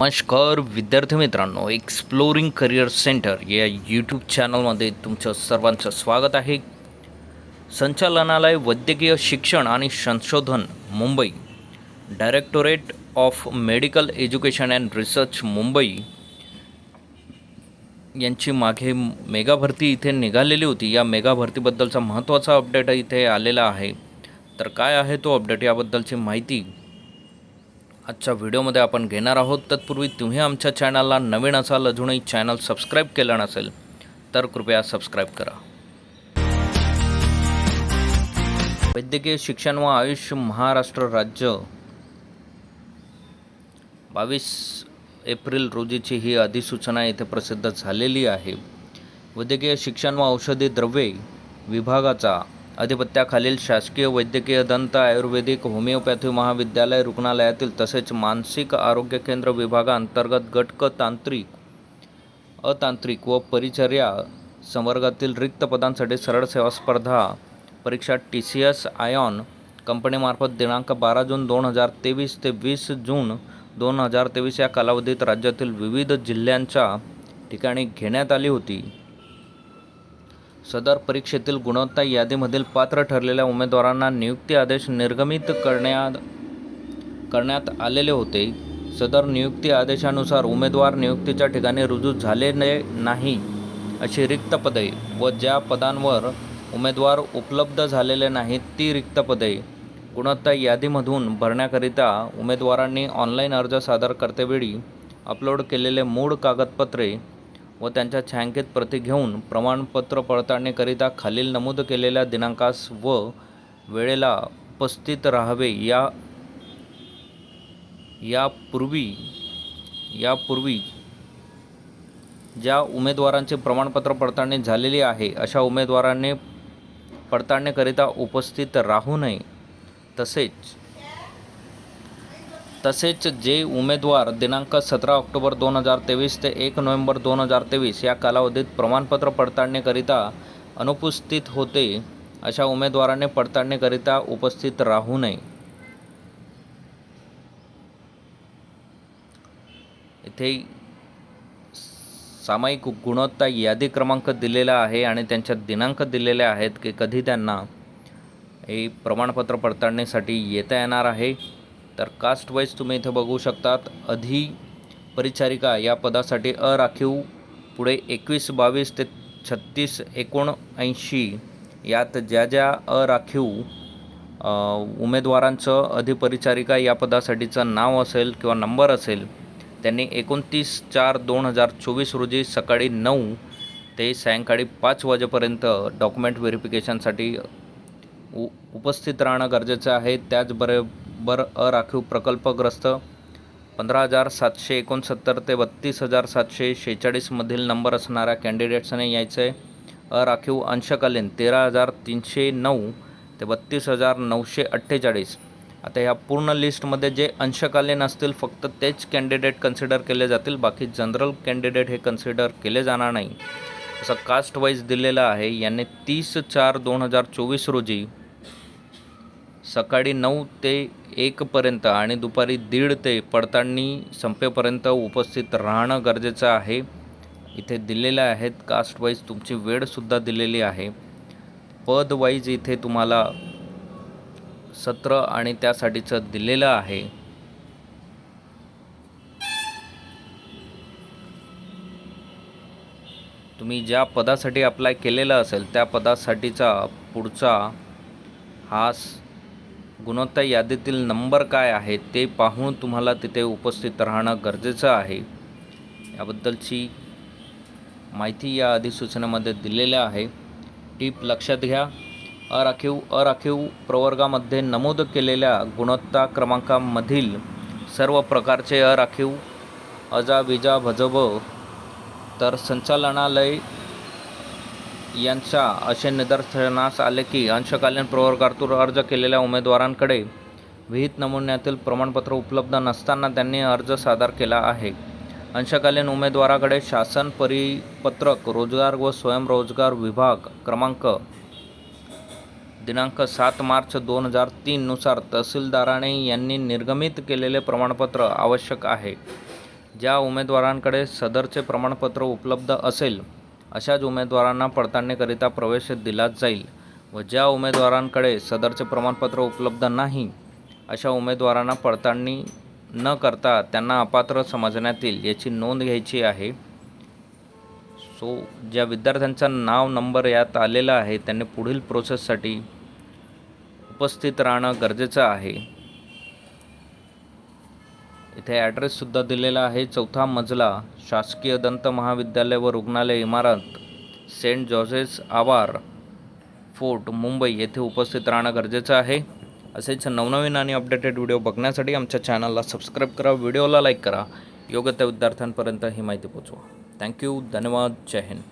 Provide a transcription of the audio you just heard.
नमस्कार विद्यार्थी मित्रांनो एक्सप्लोरिंग करिअर सेंटर या यूट्यूब चॅनलमध्ये तुमचं सर्वांचं स्वागत आहे. संचालनालय वैद्यकीय शिक्षण आणि संशोधन Mumbai. Directorate of medical education and research Mumbai. यांची मागे मेगा भरती इथे निघालेली होती. या मेगा भरतीबद्दलचा महत्त्वाचा अपडेट इथे आलेला आहे. तर काय आहे तो अपडेट याबद्दलची माहिती आजच्या व्हिडिओमध्ये आपण घेणार आहोत. तत्पूर्वी तुम्ही आमच्या चॅनलला नवीन असाल अजूनही चॅनल सबस्क्राईब केलं नसेल तर कृपया सबस्क्राईब करा. वैद्यकीय शिक्षण व आयुष महाराष्ट्र राज्य बावीस एप्रिल रोजीची ही अधिसूचना येथे प्रसिद्ध झालेली आहे. वैद्यकीय शिक्षण व औषधी द्रव्ये विभागाचा अधिपत्याखालील शासकीय वैद्यकीय दंत आयुर्वेदिक होमिओपॅथी महाविद्यालय रुग्णालयातील तसेच मानसिक आरोग्य केंद्र विभागाअंतर्गत गटक तांत्रिक अतांत्रिक व परिचर्या संवर्गातील रिक्त पदांसाठी सरळ सेवा स्पर्धा परीक्षा टी सी एस आयॉन कंपनीमार्फत दिनांक बारा जून दोन हजार तेवीस ते वीस जून दोन हजार तेवीस या कालावधीत राज्यातील विविध जिल्ह्यांच्या ठिकाणी घेण्यात आली होती. सदर परीक्षेतील गुणवत्ता यादीमधील पात्र ठरलेल्या उमेदवारांना नियुक्ती आदेश निर्गमित करण्यात करण्यात आलेले होते. सदर नियुक्ती आदेशानुसार उमेदवार नियुक्तीच्या ठिकाणी रुजू झालेले नाही अशी रिक्त पदे व ज्या पदांवर उमेदवार उपलब्ध झालेले नाहीत ती रिक्त पदे गुणवत्ता यादीमधून भरण्याकरिता उमेदवारांनी ऑनलाईन अर्ज सादर करतेवेळी अपलोड केलेले मूळ कागदपत्रे व त्यांच्या छायांकित प्रती घेऊन प्रमाणपत्र पडताळणीकरिता खालील नमूद केलेल्या दिनांकास व वेळेला उपस्थित राहावे या यापूर्वी यापूर्वी ज्या उमेदवारांचे प्रमाणपत्र पडताळणी झालेली आहे अशा उमेदवारांनी पडताळणीकरिता उपस्थित राहू नये तसेच तसेच जे उमेदवार दिनांक सतरा ऑक्टोबर दोन हजार तेवीस ते एक नोव्हेंबर दोन हजार तेवीस या कालावधीत प्रमाणपत्र पडताळणीकरिता अनुपस्थित होते अशा उमेदवाराने पडताळणीकरिता उपस्थित राहू नये. इथे सामायिक गुणवत्ता यादी क्रमांक दिलेला आहे आणि त्यांच्या दिनांक दिलेले आहेत की कधी त्यांना हे प्रमाणपत्र पडताळणीसाठी येता येणार आहे. तर कास्ट वाईज तुम्ही इथं बघू शकतात अधि परिचारिका या पदासाठी अराखीव पुढे एकवीस बावीस ते छत्तीस एकोणऐंशी यात ज्या ज्या अराखीव उमेदवारांचं अधिपरिचारिका या पदासाठीचं नाव असेल किंवा नंबर असेल त्यांनी एकोणतीस चार दोन हजार चोवीस रोजी सकाळी नऊ ते सायंकाळी पाच वाजेपर्यंत डॉक्युमेंट व्हेरिफिकेशनसाठी उ उपस्थित राहणं गरजेचं आहे. त्याचबरोबर अराखीव प्रकल्पग्रस्त पंधरा हजार सातशे एकोणसत्तर ते बत्तीस हजार सातशे शेहेचाळीसमधील नंबर असणाऱ्या कॅन्डिडेट्सने यायचं आहे अराखीव अंशकालीन तेरा हजार तीनशे नऊ ते बत्तीस हजार नऊशे अठ्ठेचाळीस. आता ह्या पूर्ण लिस्टमध्ये जे अंशकालीन असतील फक्त तेच कॅन्डिडेट कन्सिडर केले जातील बाकी जनरल कॅन्डिडेट हे कन्सिडर केले जाणार नाही. असं कास्ट वाईज दिलेलं आहे. यांनी तीस चार दोन हजार चोवीस रोजी सकाळी नऊ ते एकपर्यंत आणि दुपारी दीड ते पडताळणी संपेपर्यंत उपस्थित राहणं गरजेचं आहे. इथे दिलेले आहेत. कास्ट वाईज तुमची वेळसुद्धा दिलेली आहे. पद वाईज इथे तुम्हाला सत्र आणि त्यासाठीचं दिलेलं आहे. तुम्ही ज्या पदासाठी अप्लाय केलेलं असेल त्या पदासाठीचा पुढचा हा गुणवत्ता यादीतील नंबर काय आहे ते पाहून तुम्हाला तिथे उपस्थित राहणं गरजेचं आहे. याबद्दलची माहिती या अधिसूचनेमध्ये दिलेल्या आहे. टीप लक्षात घ्या. अराखीव अराखीव प्रवर्गामध्ये नमूद केलेल्या गुणवत्ता क्रमांकामधील सर्व प्रकारचे अराखीव अजा विजा भजब तर संचालनालय यांचा असे निदर्शनास आले की अंशकालीन प्रवर्गातून अर्ज केलेल्या उमेदवारांकडे विहित नमुन्यातील प्रमाणपत्र उपलब्ध नसताना त्यांनी अर्ज सादर केला आहे. अंशकालीन उमेदवाराकडे शासन परिपत्रक रोजगार व स्वयंरोजगार विभाग क्रमांक दिनांक सात मार्च दोन हजार तीननुसार तहसीलदाराने यांनी निर्गमित केलेले प्रमाणपत्र आवश्यक आहे. ज्या उमेदवारांकडे सदरचे प्रमाणपत्र उपलब्ध असेल अशाच उमेदवारांना पडताळणीकरिता प्रवेश दिला जाईल व ज्या उमेदवारांकडे सदरचे प्रमाणपत्र उपलब्ध नाही अशा उमेदवारांना पडताळणी न करता त्यांना अपात्र समजण्यात येईल याची नोंद घ्यायची आहे. सो ज्या विद्यार्थ्यांचं नाव नंबर यात आलेला आहे त्यांनी पुढील प्रोसेससाठी उपस्थित राहणं गरजेचं आहे. इथे ॲड्रेससुद्धा दिलेला आहे. चौथा मजला शासकीय दंत महाविद्यालय व रुग्णालय इमारत सेंट जॉर्जेस आवार फोर्ट मुंबई. येथे उपस्थित राहणं गरजेचं आहे. असेच नवनवीन आणि अपडेटेड व्हिडिओ बघण्यासाठी आमच्या चॅनलला सबस्क्राईब करा. व्हिडिओला लाईक करा. योग्य त्या विद्यार्थ्यांपर्यंत ही माहिती पोचवा थँक्यू धन्यवाद. जय हिंद.